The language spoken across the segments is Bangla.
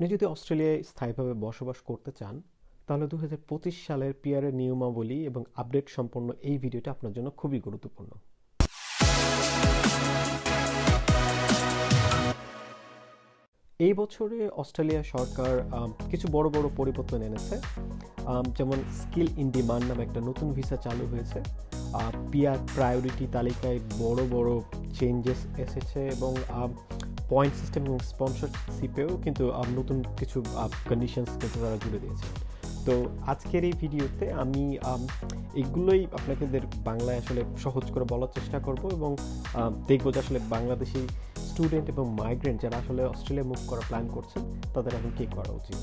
আপনি যদি অস্ট্রেলিয়ায় স্থায়ীভাবে বসবাস করতে চান, তাহলে দু সালের পিয়ারের নিয়মাবলী এবং আপডেট সম্পন্ন এই ভিডিওটা আপনার জন্য খুবই গুরুত্বপূর্ণ। এই বছরে অস্ট্রেলিয়া সরকার কিছু বড় বড় পরিবর্তন এনেছে। যেমন স্কিল ইন ডিমান্ড নামে একটা নতুন ভিসা চালু হয়েছে। পিয়ার প্রায়োরিটি তালিকায় বড় বড় চেঞ্জেস এসেছে এবং পয়েন্ট সিস্টেম এবং স্পন্সরশিপেও কিন্তু নতুন কিছু কন্ডিশনস কিন্তু তারা জুড়ে দিয়েছে। তো আজকের এই ভিডিওতে আমি এগুলোই আপনাদের বাংলায় আসলে সহজ করে বলার চেষ্টা করব এবং দেখব যে আসলে বাংলাদেশি স্টুডেন্ট এবং মাইগ্রেন্ট যারা আসলে অস্ট্রেলিয়া মুভ করার প্ল্যান করছেন, তাদের এখন কী করা উচিত।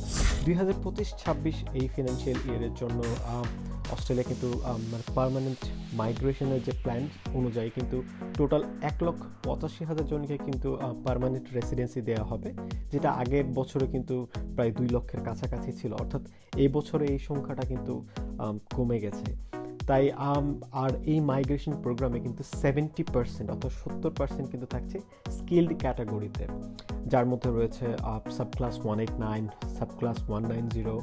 দুই হাজার পঁচিশ ছাব্বিশ এই ফিনান্সিয়াল ইয়ারের জন্য অস্ট্রেলিয়া কিন্তু মানে পার্মানেন্ট মাইগ্রেশনের যে প্ল্যান অনুযায়ী কিন্তু টোটাল এক লক্ষ পঁচাশি হাজার জনকে কিন্তু পার্মানেন্ট রেসিডেন্সি দেওয়া হবে, যেটা আগের বছরে কিন্তু প্রায় দুই লক্ষের কাছাকাছি ছিল। অর্থাৎ এই বছরে এই সংখ্যাটা কিন্তু কমে গেছে। তাই আর এই মাইগ্রেশন প্রোগ্রামে কিন্তু সেভেন্টি পার্সেন্ট অর্থাৎ সত্তর পার্সেন্ট কিন্তু থাকছে স্কিল্ড ক্যাটাগরিতে যার মধ্যে রয়েছে sub class one eight nine sub class one nine zero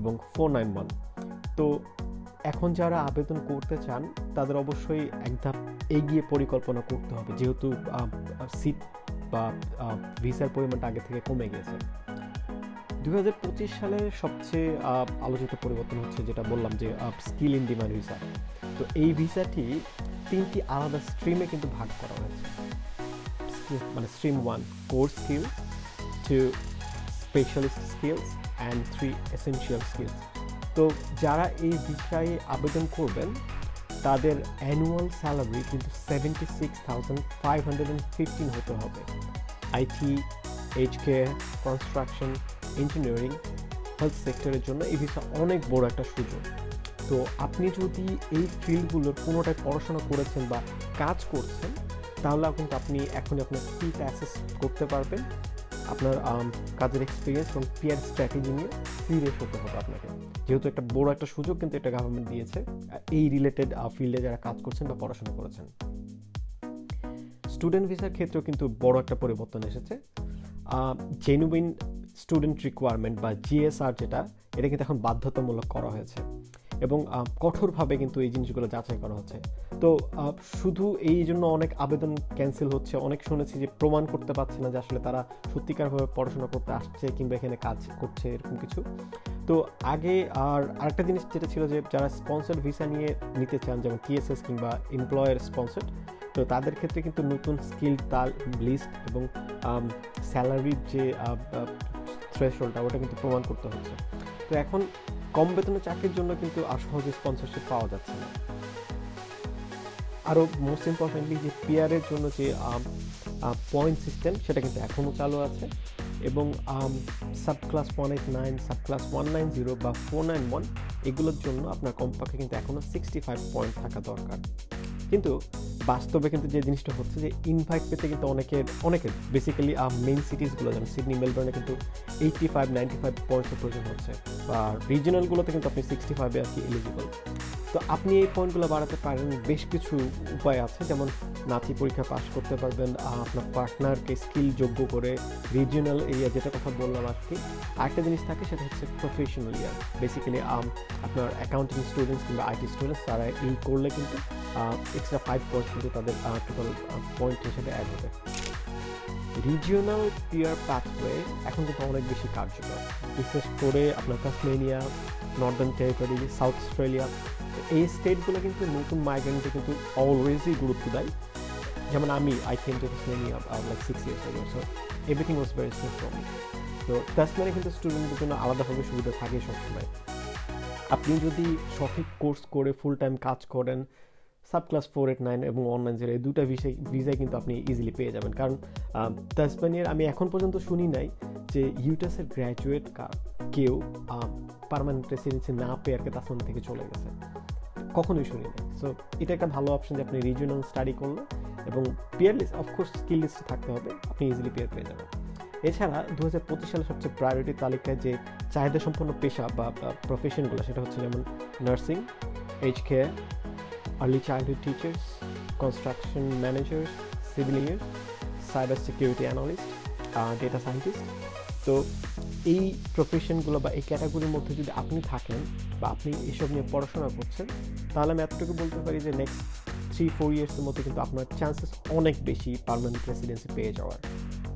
এবং ফোর নাইন ওয়ান তো এখন যারা আবেদন করতে চান, তাদের অবশ্যই এক ধাপ এগিয়ে পরিকল্পনা করতে হবে। যেহেতু সিট বা ভিসার পরিমাণটা আগে থেকে কমে গেছে। দু পঁচিশ সালের সবচেয়ে আলোচিত পরিবর্তন হচ্ছে যেটা বললাম যে স্কিল ইন ডিমান্ড ভিসা। তো এই ভিসাটি তিনটি আলাদা স্ট্রিমে কিন্তু ভাগ করা হয়েছে। মানে stream one, core skill, two specialist skills, and three essential skills. তো যারা এই ভিসায় আবেদন করবেন, তাদের অ্যানুয়াল স্যালারি কিন্তু seventy six thousand five hundred and fifteen হতে হবে। IT aged care construction engineering health সেক্টরের জন্য এই ভিসা অনেক বড় একটা সুযোগ। তো আপনি যদি এই ফিল্ডগুলোর কোনোটায় পড়াশোনা করেছেন বা কাজ করছেন, তাহলে কিন্তু আপনি এখন আপনার স্কিলটা অ্যাসেস করতে পারবেন। আপনার কাজের এক্সপিরিয়েন্স এবং পিয়ার স্ট্র্যাটেজি নিয়ে সিরিয়াস হতে হবে আপনাকে। যেহেতু একটা বড় একটা সুযোগ, কিন্তু এটা গভর্নমেন্ট দিয়েছে। এই রিলেটেড ফিল্ডে যারা কাজ করছেন বা পড়াশোনা করেছেন। স্টুডেন্ট ভিসার ক্ষেত্রেও কিন্তু বড় একটা পরিবর্তন এসেছে। জেনুইন স্টুডেন্ট রিকোয়ারমেন্ট বা জিএসআর যেটা, এটা কিন্তু এখন বাধ্যতামূলক করা হয়েছে। এবং কঠোরভাবে কিন্তু এই জিনিসগুলো যাচাই করা হচ্ছে। তো শুধু এই জন্য অনেক আবেদন ক্যান্সেল হচ্ছে। অনেক শুনেছি যে প্রমাণ করতে পারছে না যে আসলে তারা সত্যিকারভাবে পড়াশোনা করতে আসছে কিংবা এখানে কাজ করছে, এরকম কিছু। তো, আগে আর আরেকটা জিনিস যেটা ছিল যে যারা স্পন্সর ভিসা নিয়ে নিতে চান, যেমন টিএসএস কিংবা এমপ্লয়ার স্পন্সর তো তাদের ক্ষেত্রে কিন্তু নতুন স্কিল তাল লিস্ট এবং স্যালারির যে থ্রেশহোল্ডটা ওটা কিন্তু প্রমাণ করতে হচ্ছে। তো এখন কম বেতনে চাকরির জন্য কিন্তু আর সহজে স্পন্সরশিপ পাওয়া যাচ্ছে না। আরও মোস্ট ইম্পর্টেন্টলি যে পিয়ারের জন্য যে পয়েন্ট সিস্টেম সেটা কিন্তু এখনও চালু আছে এবং sub class one eight nine sub class one nine zero বা ফোর নাইন ওয়ান এগুলোর জন্য আপনার কমপক্ষে কিন্তু এখনও সিক্সটি ফাইভ পয়েন্ট থাকা দরকার। কিন্তু বাস্তবে কিন্তু যে জিনিসটা হচ্ছে যে ইনভাইট পেতে কিন্তু অনেকের অনেকের বেসিক্যালি মেইন সিটিসগুলো যেমন সিডনি মেলবোর্নে কিন্তু এইটটি ফাইভ নাইনটি ফাইভ পয়েন্টসের প্রয়োজন হচ্ছে। বা রিজনালগুলোতে কিন্তু আপনি সিক্সটি ফাইভে আর কি এলিজিবল তো আপনি এই পয়েন্টগুলো বাড়াতে পারেন, বেশ কিছু উপায় আছে। যেমন নাচি পরীক্ষা পাস করতে পারবেন আপনার পার্টনারকে স্কিল যোগ্য করে রিজিওনাল এরিয়া যেটা কথা বললাম আর কি। আরেকটা জিনিস থাকে, সেটা হচ্ছে প্রফেশনাল ইয়ার বেসিক্যালি আপনার অ্যাকাউন্টিং স্টুডেন্টস কিংবা আইটি স্টুডেন্টস তারা এই করলে কিন্তু এক্সট্রা ফাইভ পয়েন্ট কিন্তু তাদের টোটাল পয়েন্ট হিসেবে অ্যাড হবে। রিজিওনাল পিয়ার পাথওয়ে এখন কিন্তু অনেক বেশি কার্যকর। বিশেষ করে আপনার Tasmania Northern Territory South Australia এই স্টেটগুলো কিন্তু নতুন মাইগ্রেন্টে কিন্তু অলওয়েজই গুরুত্ব দেয়। যেমন আমি I came to Tasmania like six years আগে so everything was very smooth for me তো তাসমেনিয়া কিন্তু স্টুডেন্টদের জন্য আলাদাভাবে সুবিধা থাকে সবসময়। আপনি যদি সঠিক কোর্স করে ফুল টাইম কাজ করেন sub class four eight nine এবং ওয়ান নাইন জিরো এই দুটা ভিসাই ভিসায় কিন্তু আপনি ইজিলি পেয়ে যাবেন। কারণ তাসমানিয়ার আমি এখন পর্যন্ত শুনি নাই যে ইউটাসের গ্র্যাজুয়েট কেউ পারমানেন্ট রেসিডেন্সি না পেয়ে আর কি তাসমানিয়া থেকে চলে গেছে। কখনোই শুনি নাই। সো এটা একটা ভালো অপশন যে আপনি রিজিওনাল স্টাডি করলে এবং পিয়ার অফকোর্স স্কিল লিস্টে থাকতে হবে, আপনি ইজিলি পেয়ার পেয়ে যাবেন। এছাড়া দু হাজার পঁচিশ সালে সবচেয়ে প্রায়োরিটি তালিকায় যে চাহিদা সম্পন্ন পেশা বা প্রফেশনগুলো সেটা হচ্ছে যেমন nursing aged care early childhood teachers construction managers civil engineers cyber security analyst data scientist তো এই প্রফেশনগুলো বা এই ক্যাটাগরির মধ্যে যদি আপনি থাকেন বা আপনি এসব নিয়ে পড়াশোনা করছেন, তাহলে আমি এতটুকু বলতে পারি যে নেক্সট থ্রি ফোর ইয়ার্সের মধ্যে কিন্তু আপনার চান্সেস অনেক বেশি পার্মানেন্ট রেসিডেন্সি পেয়ে যাওয়ার।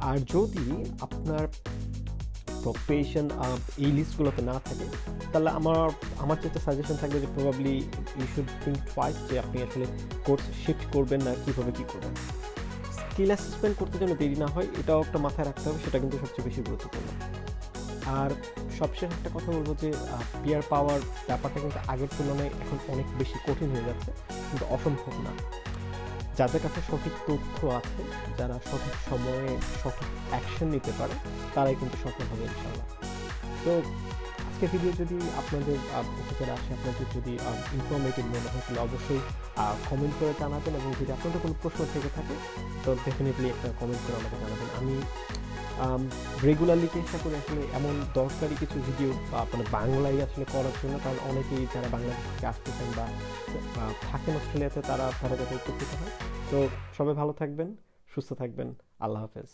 আর যদি আপনার প্রফেশন এই লিস্টগুলোতে না থাকে, তাহলে আমার আমার যেটা সাজেশন থাকবে যে probably you should think twice যে আপনি আসলে কোর্স শিফট করবেন না, কীভাবে কী করবেন। স্কিল অ্যাসেসমেন্ট করতে যেন দেরি না হয়, এটাও একটা মাথায় রাখতে হবে, সেটা কিন্তু সবচেয়ে বেশি গুরুত্বপূর্ণ। আর সবশেষ একটা কথা বলব যে পিয়ার পাওয়ার ব্যাপারটা কিন্তু আগের তুলনায় এখন অনেক বেশি কঠিন হয়ে যাচ্ছে, কিন্তু অসম্ভব না। যাদের কাছে সঠিক তথ্য আছে, যারা সঠিক সময়ে সঠিক অ্যাকশন নিতে পারে, তারাই কিন্তু সফল হবে ইনশাল্লাহ তো আজকের ভিডিও যদি আপনাদের উপকারে আসে, আপনাদের যদি ইনফরমেটিভ মনে হয়, তাহলে অবশ্যই কমেন্ট করে জানাবেন এবং যদি আপনাদের কোনো প্রশ্ন থেকে থাকে, তো ডেফিনেটলি কমেন্ট করে আমাকে জানাবেন। আমি রেগুলারলি চেষ্টা করি আসলে এমন দরকারি কিছু ভিডিও মানে বাংলায় আসলে করার জন্য, কারণ অনেকেই যারা বাংলাদেশ থেকে আসতেছেন বা থাকেন অস্ট্রেলিয়াতে, তারা তারা যাতে উপকৃত হয়। তো সবাই ভালো থাকবেন, সুস্থ থাকবেন। আল্লাহ হাফেজ।